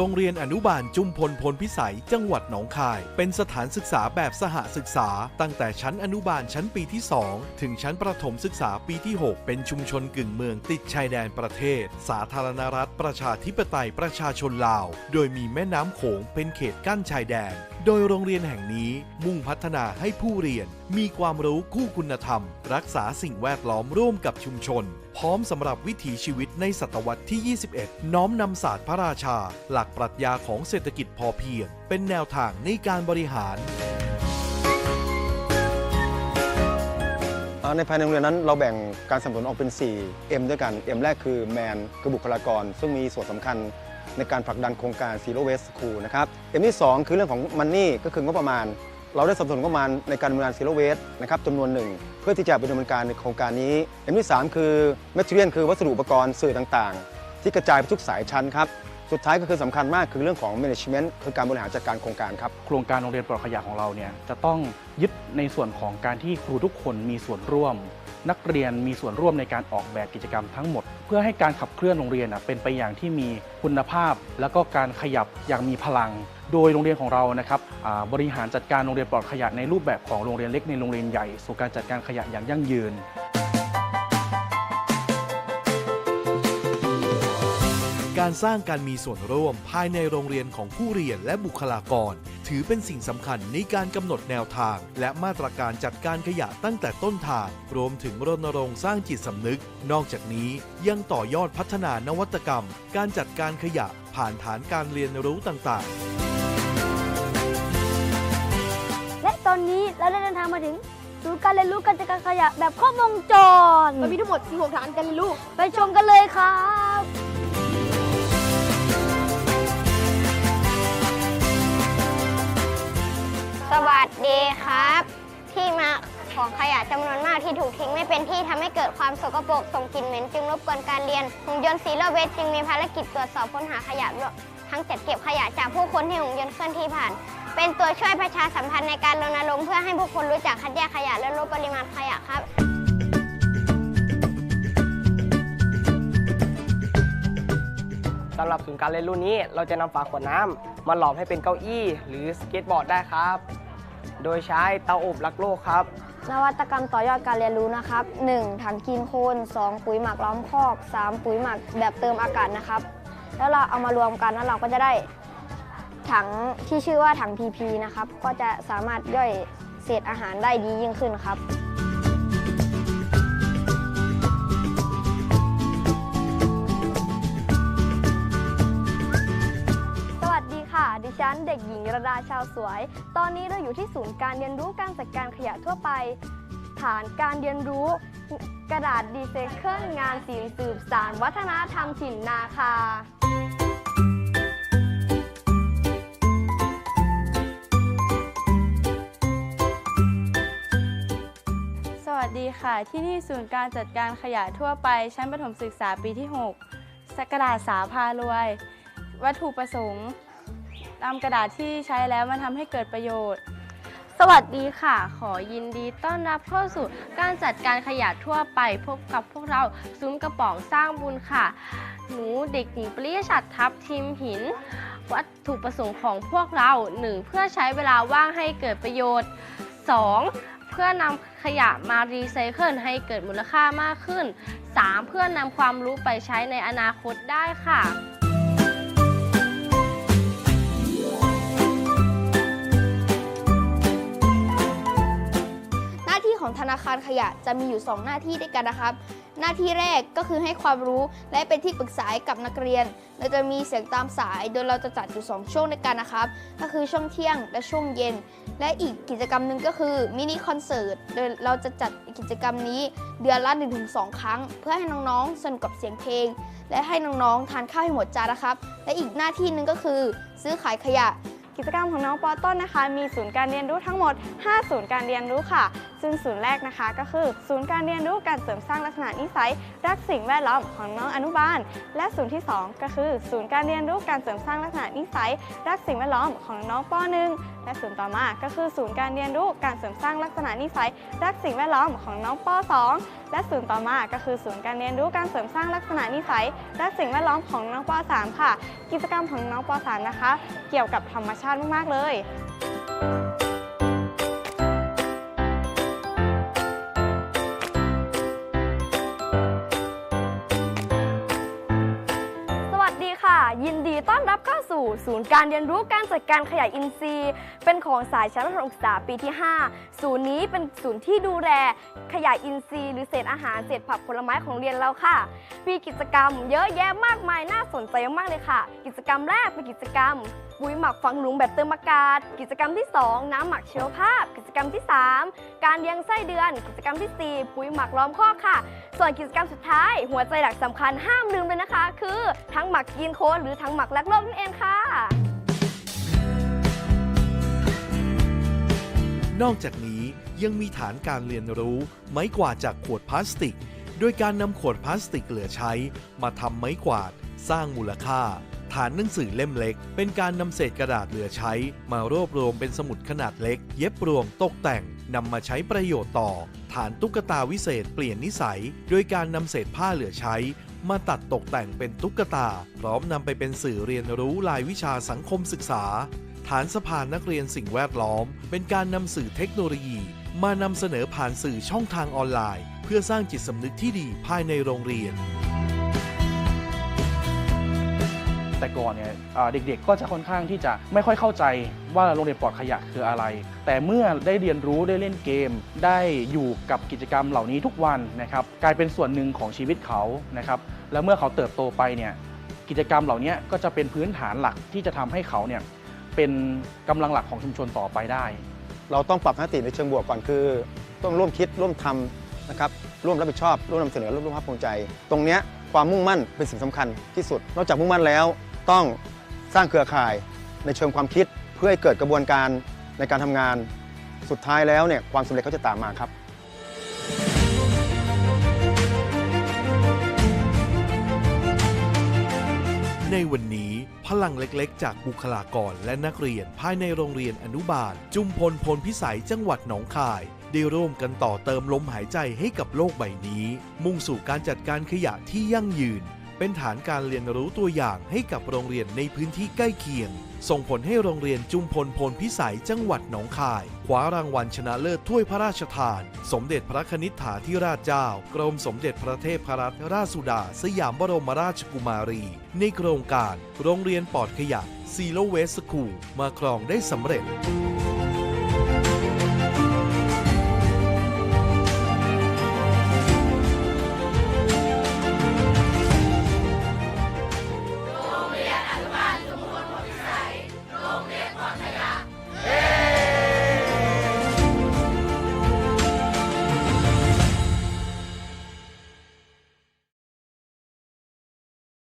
รงเรียนอนุบาลจุมพลพลพิสัยจังหวัดหนองคาย เป็นสถานศึกษาแบบสหศึกษา ตั้งแต่ชั้นอนุบาลชั้นปีที่ 2 ถึงชั้นประถมศึกษาปีที่ 6 เป็นชุมชนกึ่งเมืองติดชายแดนประเทศ สาธารณรัฐประชาธิปไตยประชาชนลาว โดยมีแม่น้ำโขงเป็นเขตกั้นชายแดนโดยโรงเรียนแห่งนี้มุ่งพัฒนาให้ผู้เรียนมีความรู้คู่คุณธรรม รักษาสิ่งแวดล้อมร่วมกับชุมชน พร้อมสำหรับวิถีชีวิตในศตวรรษที่ 21 น้อมนำศาสตร์พระราชา หลักปรัชญาของเศรษฐกิจพอเพียง เป็นแนวทางในการบริหารในภายในโรงเรียนนั้นเราแบ่งการสนับสนุนออกเป็น 4 M ด้วยกัน M แรกคือ Man คือบุคลากร ซึ่งมีส่วนสำคัญ ในการผลักดันโครงการ Zero Waste School นะครับ M ที่ 2 คือเรื่องของ Money ก็คืองบประมาณ เราได้สนับสนุนงบประมาณในการดำเนินงาน Zero Waste นะครับจำนวนหนึ่ง เพื่อที่จะไปดำเนินการในโครงการนี้ M ที่ 3 คือ Material คือวัสดุอุปกรณ์สื่อต่างๆ ที่กระจายไปทุกสายชั้นครับสุดท้ายก็คือสำคัญมากคือเรื่องของ Management คือการบริหารจัดการโครงการครับ โครงการโรงเรียนปลอดขยะของเราเนี่ยจะต้องยึดในส่วนของการที่ครูทุกคนมีส่วนร่วม นักเรียนมีส่วนร่วมในการออกแบบกิจกรรมทั้งหมด เพื่อให้การขับเคลื่อนโรงเรียนเป็นไปอย่างที่มีคุณภาพ และก็การขยับอย่างมีพลัง โดยโรงเรียนของเรานะครับบริหารจัดการโรงเรียนปลอดขยะในรูปแบบของโรงเรียนเล็กในโรงเรียนใหญ่สู่การจัดการขยะอย่างยั่งยืน การสร้างการมีส่วนร่วมภายในโรงเรียนของผู้เรียนและบุคลากร ถือเป็นสิ่งสำคัญในการกำหนดแนวทาง และมาตรการจัดการขยะตั้งแต่ต้นทาง รวมถึงรณรงค์สร้างจิตสำนึก นอกจากนี้ยังต่อยอดพัฒนานวัตกรรม การจัดการขยะผ่านฐานการเรียนรู้ต่างๆและตอนนี้เราได้เดินทางมาถึงศูนย์การเรียนรู้การจัดการขยะแบบครบวงจรมันมีทั้งหมด16ฐานการเรียนรู้ ไปชมกันเลยครับ ที่ถูกทิ้งไม่เป็นที่ทำให้เกิดความสกปรกส่งกลิ่นเหม็นจึงรบกวนการเรียนหุ่นยนต์ซีโรเวสจึงมีภารกิจตรวจสอบค้นหาขยะทั้งจัดเก็บขยะจากผู้คนที่หุ่นยนต์เคลื่อนที่ผ่าน เป็นตัวช่วยประชาสัมพันธ์ในการรณรงค์เพื่อให้ผู้คนรู้จักคัดแยกขยะและลดปริมาณขยะครับสำหรับศูนย์การเรียนรู้นี้ เราจะนำฝาขวดน้ำมาหลอมให้เป็นเก้าอี้ หรือสเก็ตบอร์ดได้ครับ โดยใช้เตาอบรักโลกครับ นวัตกรรมต่อยอดการเรียนรู้นะครับ 1. ถังกินโคน2ปุ๋ยหมักล้อมคอก 3 ปุ๋ยหมักแบบเติมอากาศนะครับ แล้วเราเอามารวมกันแล้วเราก็จะได้ถังที่ชื่อว่าถัง PP นะครับ ก็จะสามารถย่อยเศษอาหารได้ดียิ่งขึ้นครับ ค่ะ ดิฉันเด็กหญิงระดาชาวสวย ตอนนี้เราอยู่ที่ศูนย์การเรียนรู้การจัดการขยะทั่วไป ฐานการเรียนรู้กระดาษดีไซเคิลงานศิลป์สืบสารวัฒนธรรมถิ่นนาคาสวัสดีค่ะ ที่นี่ศูนย์การจัดการขยะทั่วไป ชั้นประถมศึกษาปีที่ 6 สกดาษสาพารวย วัตถุประสงค์ นำกระดาษที่ใช้แล้วมาทำให้เกิดประโยชน์ สวัสดีค่ะ ขอยินดีต้อนรับเข้าสู่การจัดการขยะทั่วไปพบกับพวกเราซุ้มกระป๋องสร้างบุญค่ะ หนูเด็กหญิงปริยชัดทัพทิมหิน วัตถุประสงค์ของพวกเรา 1. เพื่อใช้เวลาว่างให้เกิดประโยชน์ 2. เพื่อนำขยะมารีไซเคิลให้เกิดมูลค่ามากขึ้น 3. เพื่อนำความรู้ไปใช้ในอนาคตได้ค่ะ นาคารขยะจะมีอยู่ 2 หน้าที่ด้วยกันนะครับ หน้าที่แรกก็คือให้ความรู้และเป็นที่ปรึกษาให้กับนักเรียน เราจะมีเสียงตามสาย โดยเราจะจัดอยู่ 2 ช่วงด้วยกันนะครับ ก็คือช่วงเที่ยงและช่วงเย็น และอีกกิจกรรมหนึ่งก็คือมินิคอนเสิร์ต โดยเราจะจัดกิจกรรมนี้เดือนละ 1-2 ครั้ง เพื่อให้น้องๆสนุกกับเสียงเพลง และให้น้องๆทานข้าวให้หมดจานนะครับ และอีกหน้าที่หนึ่งก็คือซื้อขายขยะกิจกรรมของน้องปอต้นนะคะ มีศูนย์การเรียนรู้ทั้งหมด 5 ศูนย์การเรียนรู้ค่ะ ซึ่งศูนย์แรกนะคะ ก็คือ ศูนย์การเรียนรู้การเสริมสร้างลักษณะนิสัย รักสิ่งแวดล้อมของน้องอนุบาล และศูนย์ที่ 2 ก็คือ ศูนย์การเรียนรู้การเสริมสร้างลักษณะนิสัย รักสิ่งแวดล้อมของน้องป .1 และศูนย์ต่อมา ก็คือ ศูนย์การเรียนรู้การเสริมสร้างลักษณะนิสัย รักสิ่งแวดล้อมของน้องป .2 และศูนย์ต่อมา ก็คือ ศูนย์การเรียนรู้การเสริมสร้างลักษณะนิสัย รักสิ่งแวดล้อมของน้องป .3 ค่ะ กิจกรรมของน้องป .3 นะคะ เกี่ยวกับธรรมชาติมากๆเลย ต้อนรับเข้าสู่ศูนย์การเรียนรู้การจัดการขยะอินทรีย์ เป็นของสายชั้นประถมศึกษาปีที่ 5 ศูนย์นี้เป็นศูนย์ที่ดูแลขยะอินทรีย์ หรือเศษอาหารเศษผักผลไม้ของเรียนเราค่ะ มีกิจกรรมเยอะแยะมากมายน่าสนใจมากเลยค่ะ กิจกรรมแรกเป็นกิจกรรม ปุ๋ยหมักฝังหลุมแบบเติมอากาศ กิจกรรมที่ 2 น้ำหมักเชีวภาพ กิจกรรมที่ 3 การเลี้ยงไส้เดือน กิจกรรมทีสี่ 4 ปุ๋ยหมักล้อมคอกค่ะ ส่วนกิจกรรมสุดท้าย หัวใจหลักสำคัญห้ามลืมเลยนะคะ คือทั้งหมักกินโคนหรือทั้งหมักรักโลกนั่นเองค่ะ นอกจากนี้ยังมีฐานการเรียนรู้ ไม้กวาดจากขวดพลาสติก โดยการนำขวดพลาสติกเหลือใช้ มาทำไม้กวาด สร้างมูลค่า ฐานหนังสือเล่มเล็ก เป็นการนำเศษกระดาษเหลือใช้ มารวบรวมเป็นสมุดขนาดเล็ก เย็บรวมตกแต่งนำมาใช้ประโยชน์ต่อ ฐานตุ๊กตาวิเศษเปลี่ยนนิสัย โดยการนำเศษผ้าเหลือใช้ มาตัดตกแต่งเป็นตุ๊กตา พร้อมนำไปเป็นสื่อเรียนรู้รายวิชาสังคมศึกษา ฐานสะพานนักเรียนสิ่งแวดล้อม เป็นการนำสื่อเทคโนโลยี มานำเสนอผ่านสื่อช่องทางออนไลน์ เพื่อสร้างจิตสำนึกที่ดีภายในโรงเรียน แต่ก่อนเนี่ยเด็กๆก็จะค่อนข้างที่จะไม่ค่อยเข้าใจว่าโรงเรียนปลอดขยะคืออะไร แต่เมื่อได้เรียนรู้ได้เล่นเกม ได้อยู่กับกิจกรรมเหล่านี้ทุกวันนะครับกลายเป็นส่วนหนึ่งของชีวิตเขานะครับแล้วเมื่อเขาเติบโตไปเนี่ยกิจกรรมเหล่านี้ก็จะเป็นพื้นฐานหลักที่จะทำให้เขาเนี่ยเป็นกำลังหลักของชุมชนต่อไปได้ เราต้องปรับคติในเชิงบวกก่อนคือ ต้องร่วมคิดร่วมทำนะครับร่วมรับผิดชอบ ร่วมนำเสนอร่วมร่วมภาคภูมิใจ ตรงเนี้ยความมุ่งมั่นเป็นสิ่งสำคัญที่สุด นอกจากมุ่งมั่นแล้ว ต้องสร้างเครือข่ายในเชิงความคิดเพื่อให้เกิดกระบวนการในการทำงานสุดท้ายแล้วเนี่ยความสำเร็จก็จะตามมาครับในวันนี้พลังเล็กๆ จากบุคลากรและนักเรียนภายในโรงเรียนอนุบาล จุมพลพลพิสัยจังหวัดหนองคาย ได้ร่วมกันต่อเติมลมหายใจให้กับโลกใบนี้ มุ่งสู่การจัดการขยะที่ยั่งยืน เป็นฐานการเรียนรู้ตัวอย่างให้กับโรงเรียนในพื้นที่ใกล้เคียง ส่งผลให้โรงเรียนจุมพลพลพิสัยจังหวัดหนองคายคว้ารางวัลชนะเลิศถ้วยพระราชทาน สมเด็จพระนิษฐาธิราชเจ้า กรมสมเด็จพระเทพรัตนราชสุดา สยามบรมราชกุมารี ในโครงการ โรงเรียนปลอดขยะ Zero Waste School มาครองได้สำเร็จ